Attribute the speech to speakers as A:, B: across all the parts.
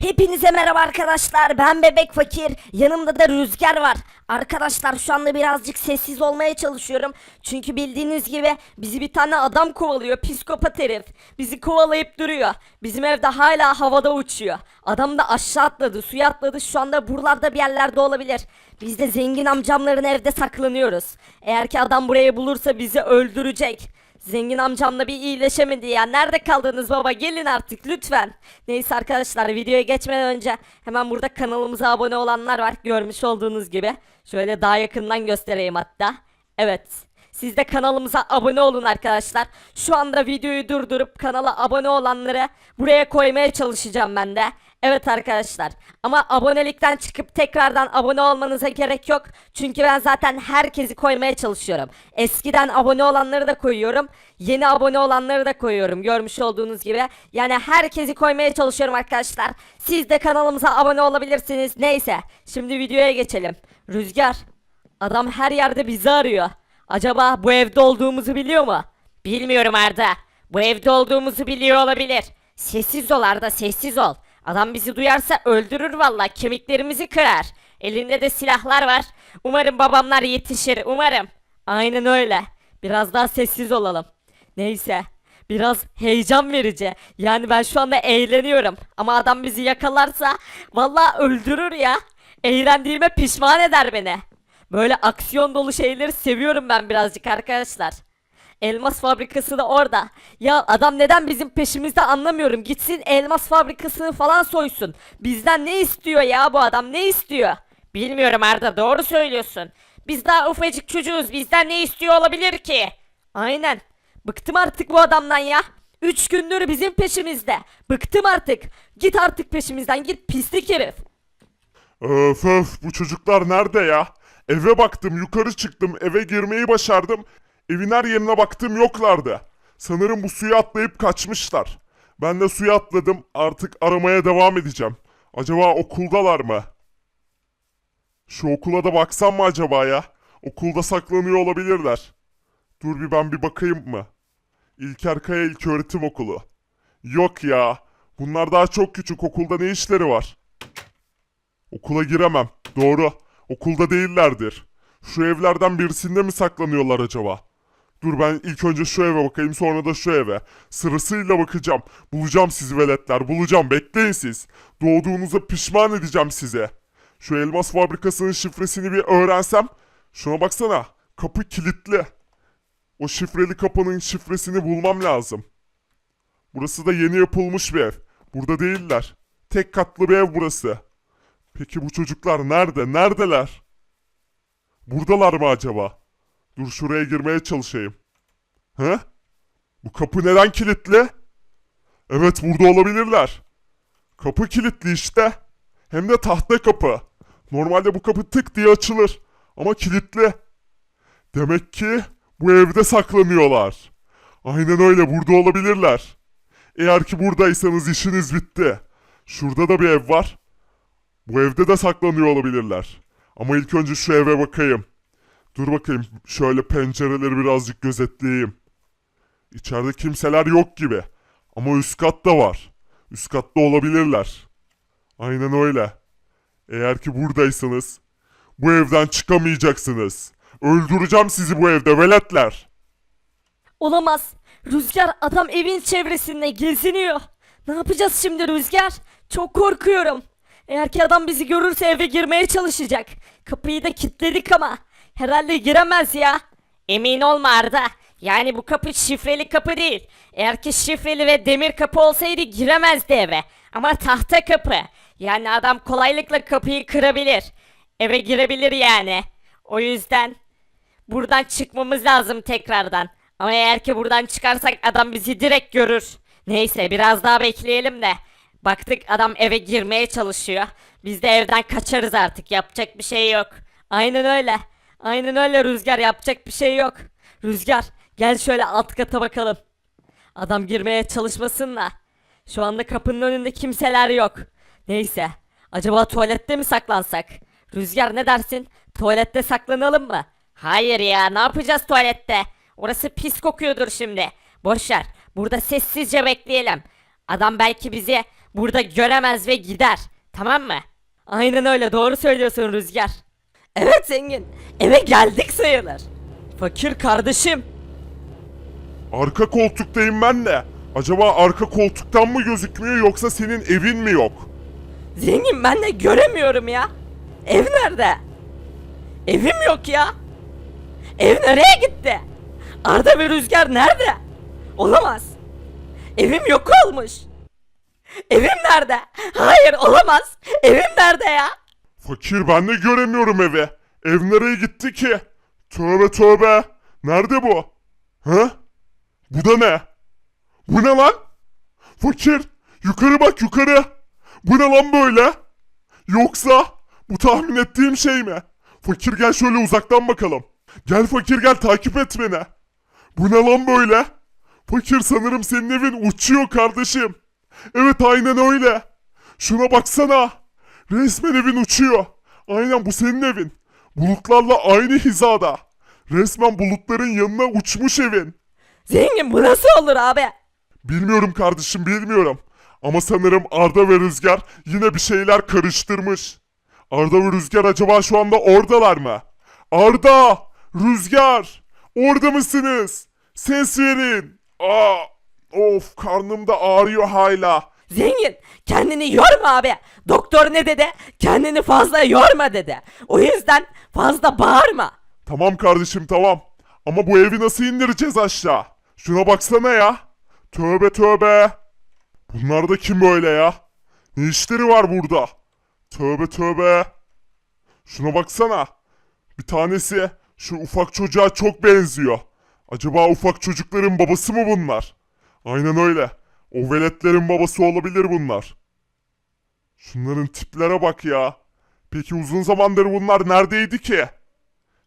A: Hepinize merhaba arkadaşlar. Ben Bebek Fakir. Yanımda da Rüzgar var. Arkadaşlar şu anda birazcık sessiz olmaya çalışıyorum. Çünkü bildiğiniz gibi bizi bir tane adam kovalıyor. Psikopat herif. Bizi kovalayıp duruyor. Bizim evde hala havada uçuyor. Adam da aşağı atladı, suya atladı. Şu anda buralarda bir yerlerde olabilir. Biz de zengin amcamların evde saklanıyoruz. Eğer ki adam burayı bulursa bizi öldürecek. Zengin amcamla bir iyileşemedi ya. Nerede kaldınız baba? Gelin artık lütfen. Neyse arkadaşlar videoya geçmeden önce hemen burada kanalımıza abone olanlar var. Görmüş olduğunuz gibi. Şöyle daha yakından göstereyim hatta. Evet. Siz de kanalımıza abone olun arkadaşlar. Şu anda videoyu durdurup kanala abone olanları buraya koymaya çalışacağım ben de. Evet arkadaşlar. Ama abonelikten çıkıp tekrardan abone olmanıza gerek yok. Çünkü ben zaten herkesi koymaya çalışıyorum. Eskiden abone olanları da koyuyorum. Yeni abone olanları da koyuyorum. Görmüş olduğunuz gibi. Yani herkesi koymaya çalışıyorum arkadaşlar. Siz de kanalımıza abone olabilirsiniz. Neyse. Şimdi videoya geçelim. Rüzgar. Adam her yerde bizi arıyor. Acaba bu evde olduğumuzu biliyor mu? Bilmiyorum Arda. Bu evde olduğumuzu biliyor olabilir. Sessiz ol Arda sessiz ol. Adam bizi duyarsa öldürür valla kemiklerimizi kırar. Elinde de silahlar var. Umarım babamlar yetişir umarım. Aynen öyle. Biraz daha sessiz olalım. Neyse. Biraz heyecan verici. Yani ben şu anda eğleniyorum. Ama adam bizi yakalarsa valla öldürür ya. Eğlendiğime pişman eder beni. Böyle aksiyon dolu şeyleri seviyorum ben birazcık arkadaşlar. Elmas fabrikası da orada. Ya adam neden bizim peşimizde anlamıyorum. Gitsin elmas fabrikasını falan soysun. Bizden ne istiyor ya bu adam ne istiyor? Bilmiyorum Arda doğru söylüyorsun. Biz daha ufacık çocuğuz bizden ne istiyor olabilir ki? Aynen. Bıktım artık bu adamdan ya. Üç gündür bizim peşimizde. Bıktım artık. Git artık peşimizden git pislik herif.
B: Öf öf bu çocuklar nerede ya? Eve baktım yukarı çıktım eve girmeyi başardım. Evin her yerine baktım yoklardı. Sanırım bu suya atlayıp kaçmışlar. Ben de suya atladım artık aramaya devam edeceğim. Acaba okuldalar mı? Şu okula da baksam mı acaba ya? Okulda saklanıyor olabilirler. Dur bir ben bir bakayım mı? İlker Kaya İlköğretim Okulu. Yok ya. Bunlar daha çok küçük okulda ne işleri var? Okula giremem. Doğru. Okulda değillerdir. Şu evlerden birisinde mi saklanıyorlar acaba? Dur ben ilk önce şu eve bakayım sonra da şu eve. Sırasıyla bakacağım. Bulacağım sizi veletler bulacağım bekleyin siz. Doğduğunuza pişman edeceğim size. Şu elmas fabrikasının şifresini bir öğrensem. Şuna baksana kapı kilitli. O şifreli kapının şifresini bulmam lazım. Burası da yeni yapılmış bir ev. Burada değiller. Tek katlı bir ev burası. Peki bu çocuklar nerede? Neredeler? Buradalar mı acaba? Dur şuraya girmeye çalışayım. He? Bu kapı neden kilitli? Evet burada olabilirler. Kapı kilitli işte. Hem de tahta kapı. Normalde bu kapı tık diye açılır. Ama kilitli. Demek ki bu evde saklanıyorlar. Aynen öyle burada olabilirler. Eğer ki buradaysanız işiniz bitti. Şurada da bir ev var. Bu evde de saklanıyor olabilirler. Ama ilk önce şu eve bakayım. Dur bakayım şöyle pencereleri birazcık gözetleyeyim. İçeride kimseler yok gibi. Ama üst katta var. Üst katta olabilirler. Aynen öyle. Eğer ki buradaysanız bu evden çıkamayacaksınız. Öldüreceğim sizi bu evde veletler.
A: Olamaz. Rüzgar adam evin çevresinde geziniyor. Ne yapacağız şimdi Rüzgar? Çok korkuyorum. Eğer ki adam bizi görürse eve girmeye çalışacak. Kapıyı da kilitledik ama. Herhalde giremez ya. Emin olma Arda. Yani bu kapı şifreli kapı değil. Eğer ki şifreli ve demir kapı olsaydı giremezdi eve. Ama tahta kapı. Yani adam kolaylıkla kapıyı kırabilir. Eve girebilir yani. O yüzden Buradan çıkmamız lazım tekrardan. Ama eğer ki buradan çıkarsak adam bizi direkt görür. Neyse biraz daha bekleyelim de. Baktık adam eve girmeye çalışıyor. Biz de evden kaçarız artık. Yapacak bir şey yok. Aynen öyle. Aynen öyle Rüzgar yapacak bir şey yok. Rüzgar gel şöyle alt kata bakalım. Adam girmeye çalışmasın da. Şu anda kapının önünde kimseler yok. Neyse. Acaba tuvalette mi saklansak? Rüzgar ne dersin? Tuvalette saklanalım mı? Hayır ya ne yapacağız tuvalette? Orası pis kokuyordur şimdi. Boş ver. Burada sessizce bekleyelim. Adam belki bizi burada göremez ve gider. Tamam mı? Aynen öyle doğru söylüyorsun Rüzgar. Evet zengin. Eve geldik sayılır. Fakir kardeşim.
B: Arka koltuktayım ben de. Acaba arka koltuktan mı gözükmüyor yoksa senin evin mi yok?
A: Zengin ben de göremiyorum ya. Ev nerede? Evim yok ya. Ev nereye gitti? Arda ve Rüzgar nerede? Olamaz. Evim yok olmuş. Evim nerede? Hayır olamaz. Evim nerede ya?
B: Fakir ben de göremiyorum evi. Ev nereye gitti ki? Tövbe tövbe. Nerede bu? Ha? Bu da ne? Bu ne lan? Fakir yukarı bak yukarı. Bu ne lan böyle? Yoksa bu tahmin ettiğim şey mi? Fakir gel şöyle uzaktan bakalım. Gel fakir gel takip et beni. Bu ne lan böyle? Fakir sanırım senin evin uçuyor kardeşim. Evet aynen öyle. Şuna baksana. Resmen evin uçuyor. Aynen bu senin evin. Bulutlarla aynı hizada. Resmen bulutların yanına uçmuş evin.
A: Zengin bu nasıl olur abi?
B: Bilmiyorum kardeşim bilmiyorum. Ama sanırım Arda ve Rüzgar yine bir şeyler karıştırmış. Arda ve Rüzgar acaba şu anda oradalar mı? Arda! Rüzgar! Orada mısınız? Ses verin. Aa, of karnım da ağrıyor hala.
A: Zengin kendini yorma abi. Doktor ne dedi? Kendini fazla yorma dedi. O yüzden fazla bağırma.
B: Tamam kardeşim tamam. Ama bu evi nasıl indireceğiz aşağı? Şuna baksana ya. Tövbe tövbe. Bunlar da kim böyle ya? Ne işleri var burada? Tövbe tövbe. Şuna baksana. Bir tanesi şu ufak çocuğa çok benziyor. Acaba ufak çocukların babası mı bunlar? Aynen öyle. O veletlerin babası olabilir bunlar. Şunların tiplere bak ya. Peki uzun zamandır bunlar neredeydi ki?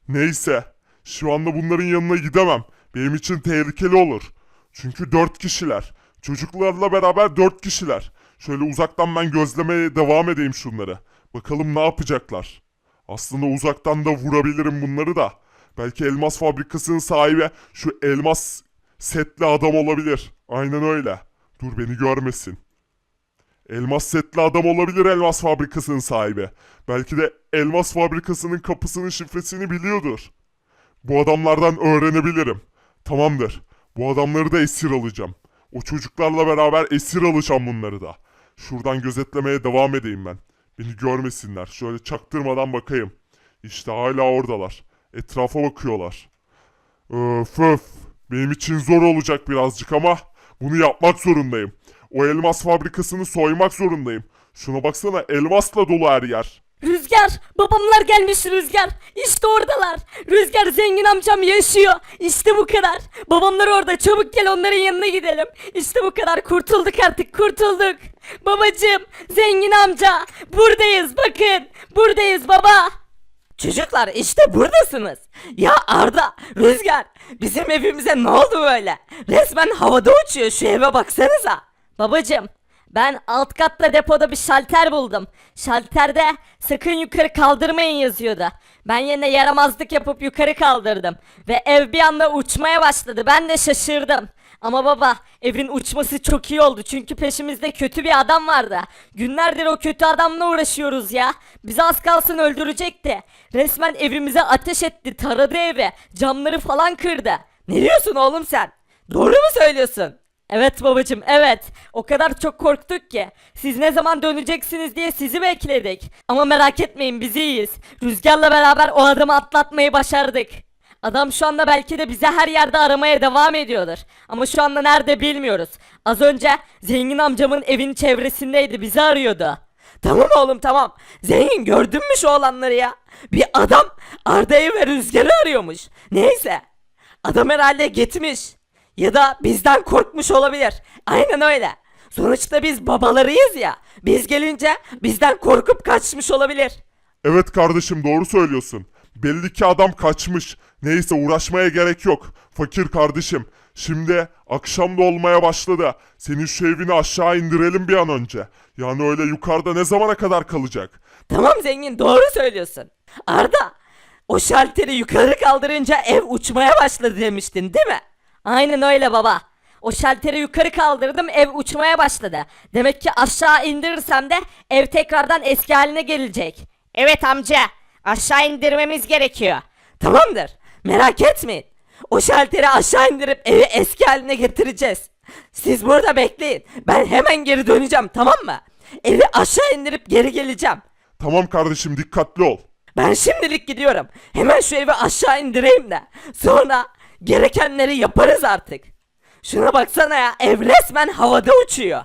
B: Neyse. Şu anda bunların yanına gidemem. Benim için tehlikeli olur. Çünkü dört kişiler. Çocuklarla beraber dört kişiler. Şöyle uzaktan ben gözlemeye devam edeyim şunları. Bakalım ne yapacaklar. Aslında uzaktan da vurabilirim bunları da. Belki elmas fabrikasının sahibi şu elmas setli adam olabilir. Aynen öyle. Dur beni görmesin. Elmas setli adam olabilir elmas fabrikasının sahibi. Belki de elmas fabrikasının kapısının şifresini biliyordur. Bu adamlardan öğrenebilirim. Tamamdır. Bu adamları da esir alacağım. O çocuklarla beraber esir alacağım bunları da. Şuradan gözetlemeye devam edeyim ben. Beni görmesinler. Şöyle çaktırmadan bakayım. İşte hala oradalar. Etrafa bakıyorlar. Öf öf. Benim için zor olacak birazcık ama bunu yapmak zorundayım. O elmas fabrikasını soymak zorundayım. Şuna baksana elmasla dolu her yer.
A: Rüzgar, babamlar gelmiş Rüzgar. İşte oradalar. Rüzgar zengin amcam yaşıyor. İşte bu kadar. Babamlar orada. Çabuk gel onların yanına gidelim. İşte bu kadar. Kurtulduk artık. Kurtulduk. Babacım, zengin amca. Buradayız bakın. Buradayız baba. Çocuklar işte buradasınız. Ya Arda, Rüzgar, bizim evimize ne oldu böyle? Resmen havada uçuyor şu eve baksanıza. Babacım, ben alt katta depoda bir şalter buldum. Şalterde sakın yukarı kaldırmayın yazıyordu. Ben yine yaramazlık yapıp yukarı kaldırdım. Ve ev bir anda uçmaya başladı. Ben de şaşırdım. Ama baba evin uçması çok iyi oldu çünkü peşimizde kötü bir adam vardı. Günlerdir o kötü adamla uğraşıyoruz ya. Bizi az kalsın öldürecekti. Resmen evimize ateş etti, taradı evi, camları falan kırdı. Ne diyorsun oğlum sen? Doğru mu söylüyorsun? Evet babacım evet. O kadar çok korktuk ki. Siz ne zaman döneceksiniz diye sizi bekledik. Ama merak etmeyin biz iyiyiz. Rüzgarla beraber o adamı atlatmayı başardık. Adam şu anda belki de bize her yerde aramaya devam ediyordur. Ama şu anda nerede bilmiyoruz. Az önce zengin amcamın evin çevresindeydi bizi arıyordu. Tamam oğlum tamam. Zengin gördün mü şu olanları ya? Bir adam Arda'yı ve Rüzgar'ı arıyormuş. Neyse. Adam herhalde gitmiş. Ya da bizden korkmuş olabilir. Aynen öyle. Sonuçta biz babalarıyız ya. Biz gelince bizden korkup kaçmış olabilir.
B: Evet kardeşim doğru söylüyorsun. Belli ki adam kaçmış. Neyse uğraşmaya gerek yok. Fakir kardeşim. Şimdi akşam da olmaya başladı. Senin şu evini aşağı indirelim bir an önce. Yani öyle yukarıda ne zamana kadar kalacak?
A: Tamam zengin doğru söylüyorsun. Arda o şalteri yukarı kaldırınca ev uçmaya başladı demiştin değil mi? Aynen öyle baba. O şalteri yukarı kaldırdım ev uçmaya başladı. Demek ki aşağı indirirsem de ev tekrardan eski haline gelecek. Evet amca aşağı indirmemiz gerekiyor. Tamamdır merak etmeyin. O şalteri aşağı indirip evi eski haline getireceğiz. Siz burada bekleyin. Ben hemen geri döneceğim tamam mı? Evi aşağı indirip geri geleceğim.
B: Tamam kardeşim dikkatli ol.
A: Ben şimdilik gidiyorum. Hemen şu evi aşağı indireyim de. Sonra gerekenleri yaparız artık. Şuna baksana ya ev resmen havada uçuyor.